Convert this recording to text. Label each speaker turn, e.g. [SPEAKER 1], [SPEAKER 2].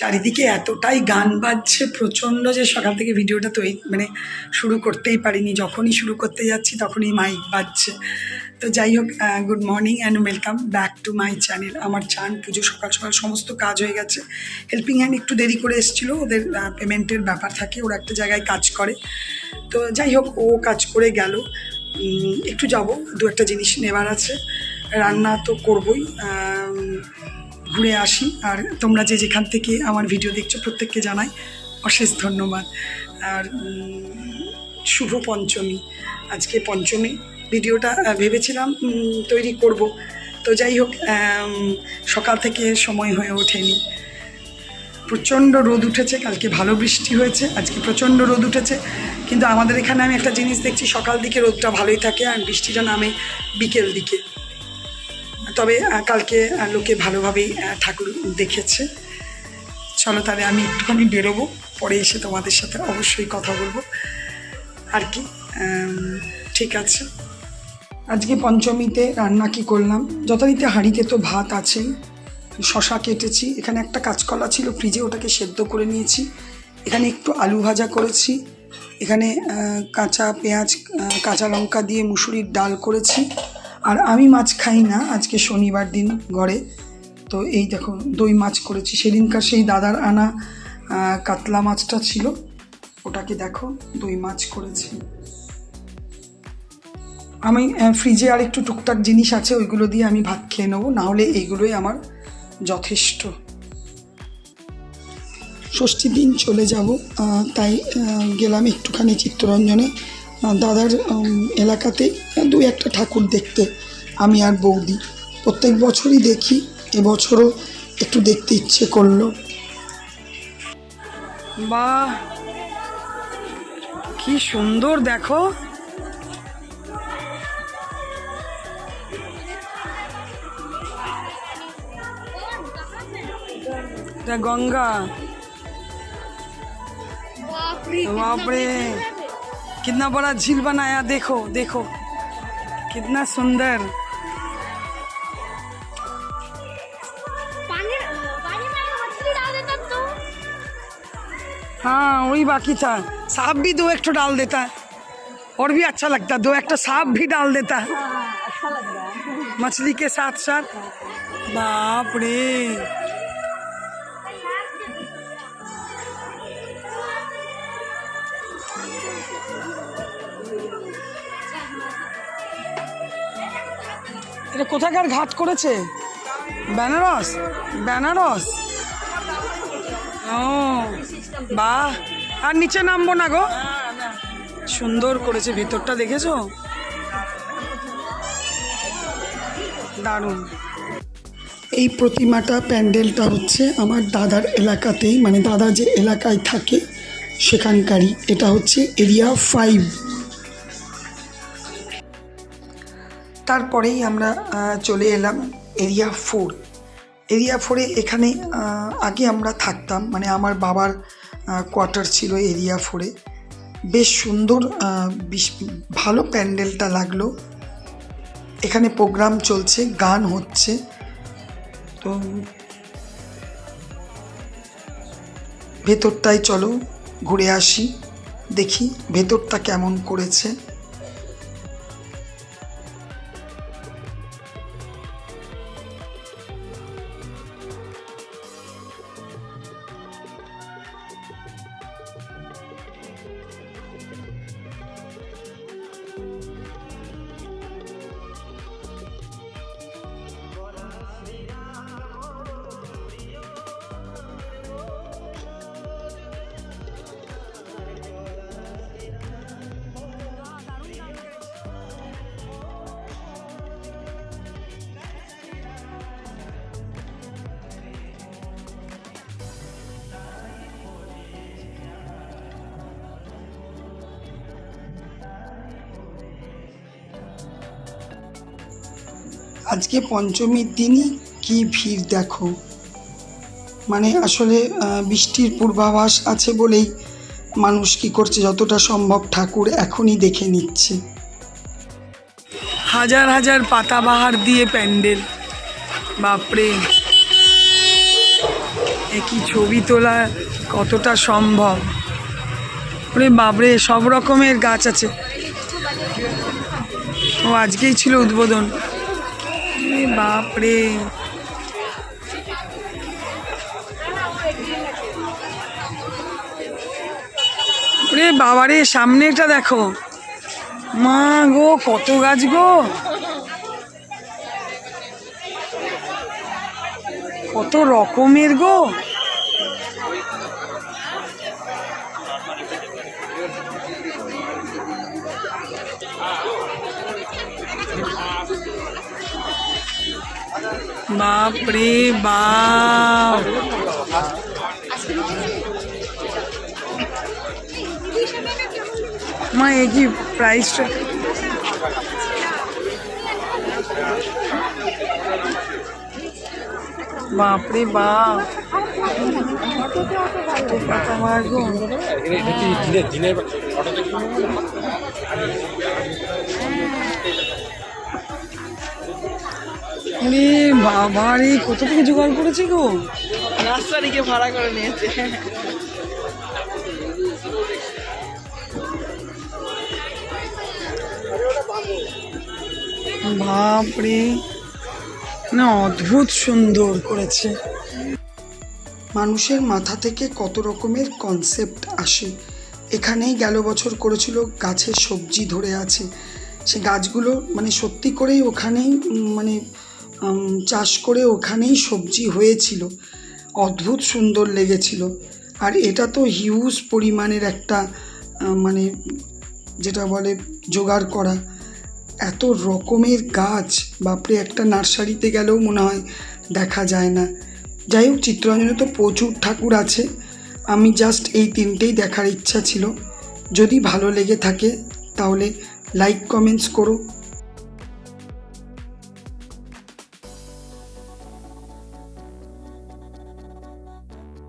[SPEAKER 1] চারিদিকে এতটাই গান বাজছে, প্রচণ্ড যে সকাল থেকে ভিডিওটা তৈরি মানে শুরু করতেই পারিনি। যখনই শুরু করতে যাচ্ছি তখনই মাইক বাজছে। তো যাই হোক good morning and welcome back to my channel আমার চান, পুজো, সকাল সকাল সমস্ত কাজ হয়ে গেছে। হেল্পিং হ্যান্ড একটু দেরি করে এসেছিল, ওদের পেমেন্টের ব্যাপার থাকে, ওরা একটা জায়গায় কাজ করে। তো যাই হোক, ও কাজ করে গেল। একটু যাব, দু একটা জিনিস নেবার আছে। রান্না তো করবই ঘুরে আসি। আর তোমরা যে যেখান থেকে আমার ভিডিও দেখছ, প্রত্যেককে জানাই অশেষ ধন্যবাদ। আর শুভ পঞ্চমী। আজকে পঞ্চমী ভিডিওটা ভেবেছিলাম তৈরি করব। তো যাই হোক সকাল থেকে সময় হয়ে ওঠেনি। প্রচণ্ড রোদ উঠেছে, কালকে ভালো বৃষ্টি হয়েছে, আজকে প্রচণ্ড রোদ উঠেছে। কিন্তু আমাদের এখানে আমি একটা জিনিস দেখছি, সকাল দিকে রোদটা ভালোই থাকে, আর বৃষ্টিটা নামে বিকেল দিকে। তবে কালকে লোকে ভালোভাবেই ঠাকুর দেখেছে। চলো তাহলে আমি একটুখানি বেরোবো, পরে এসে তোমাদের সাথে অবশ্যই কথা বলব। আর কি? ঠিক আছে। আজকে পঞ্চমীতে রান্না কি করলাম? যথারীতি হাঁড়িতে তো ভাত আছেই শশা কেটেছি, এখানে একটা কাঁচকলা ছিল, ফ্রিজে ওটাকে সেদ্ধ করে নিয়েছি। এখানে একটু আলু ভাজা করেছি, এখানে কাঁচা পেঁয়াজ কাঁচা লঙ্কা দিয়ে মুসুরির ডাল করেছি। আর আমি মাছ খাই না, আজকে শনিবার দিন ঘরে তো এই দেখো, দই মাছ করেছি। সেদিনকার সেই দাদার আনা কাতলা মাছটা ছিল, ওটাকে দেখো, দই মাছ করেছি। আমি ফ্রিজে আর একটু টুকটাক জিনিস আছে, ওইগুলো দিয়ে আমি ভাত খেয়ে নেব নাহলে এইগুলোই আমার যথেষ্ট। ষষ্ঠীর দিন চলে যাব তাই গেলাম একটুখানি চিত্তরঞ্জনে। দাদার এলাকাতে দু একটা ঠাকুর দেখতে আমি আর বৌদি। প্রত্যেক বছরই দেখি এবছরও একটু দেখতে ইচ্ছে করল। বা কি সুন্দর দেখো। গঙ্গা। বাপরে कितना बड़ा झील बनाया देखो देखो। कितना सुंदर।
[SPEAKER 2] तो
[SPEAKER 1] हाँ वही बाकी था। सांप भी दो एक डाल देता है। और भी अच्छा लगता है दो एक सांप भी डाल देता है।
[SPEAKER 2] अच्छा है।
[SPEAKER 1] मछली के साथ साथ बाप रे। এটা কোথাকার ঘাট করেছে? বেনারস? বেনারস? ও, বাহ। আর নিচে নামবো না গো? সুন্দর করেছে, ভেতরটা দেখেছ? দারুণ। এই প্রতিমাটা, প্যান্ডেলটা হচ্ছে আমার দাদার এলাকাতেই মানে দাদা যে এলাকায় থাকে, সেখানকারই। এটা হচ্ছে এরিয়া ফাইভ। তারপরেই আমরা চলে এলাম এরিয়া ফোর এরিয়া ফোরে এখানে আগে আমরা থাকতাম মানে আমার বাবার কোয়ার্টার ছিল এরিয়া ফোরে বেশ সুন্দর ভালো প্যান্ডেলটা লাগল। এখানে প্রোগ্রাম চলছে, গান হচ্ছে। তো ভেতরটায় চলো, ঘুরে আসি, দেখি ভেতরটা কেমন করেছে। আজকে পঞ্চমীর দিনই কি ভিড় দেখো? মানে আসলে বৃষ্টির পূর্বাভাস আছে বলেই মানুষ কি করছে, যতটা সম্ভব ঠাকুর এখনই দেখে নিচ্ছে। হাজার হাজার পাতাবাহার দিয়ে প্যান্ডেল। বাপরে! এ কি ছবি তোলা কতটা সম্ভব? ওরে বাবরে সব রকমের গাছ আছে। ও, আজকেই ছিল উদ্বোধন। বাপরে। বাবারে সামনে এটা দেখো। মা গো কত গাছ গো। কত রকমের গো। বাপ রে বাপ মা এ কি প্রাইসটা বাপরে বাপ
[SPEAKER 3] দিনের দিনের ফটো দেখি
[SPEAKER 1] বাবা রে কত থেকে জোগাড় করেছে গো?
[SPEAKER 4] নার্সারিকে ভাড়া করে নিয়েছে।
[SPEAKER 1] বাপরে না অদ্ভুত সুন্দর করেছে। মানুষের মাথা থেকে কত রকমের কনসেপ্ট আসে। এখানেই গেল বছর করেছিল গাছের সবজি ধরে আছে। সে গাছগুলো মানে সত্যি করেই ওখানেই মানে চাষ করে ওখানেই সবজি হয়েছিল। অদ্ভুত সুন্দর লেগেছিল। আর এটা তো হিউজ পরিমাণের একটা মানে যেটা বলে জোগাড় করা। এত রকমের গাছ, বাপরে, একটা নার্সারিতে গেলেও মনে হয় দেখা যায় না। যাই হোক চিত্তরঞ্জনে তো প্রচুর ঠাকুর আছে। আমি জাস্ট এই তিনটেই দেখার ইচ্ছা ছিল। যদি ভালো লেগে থাকে, তাহলে লাইক কমেন্টস করো।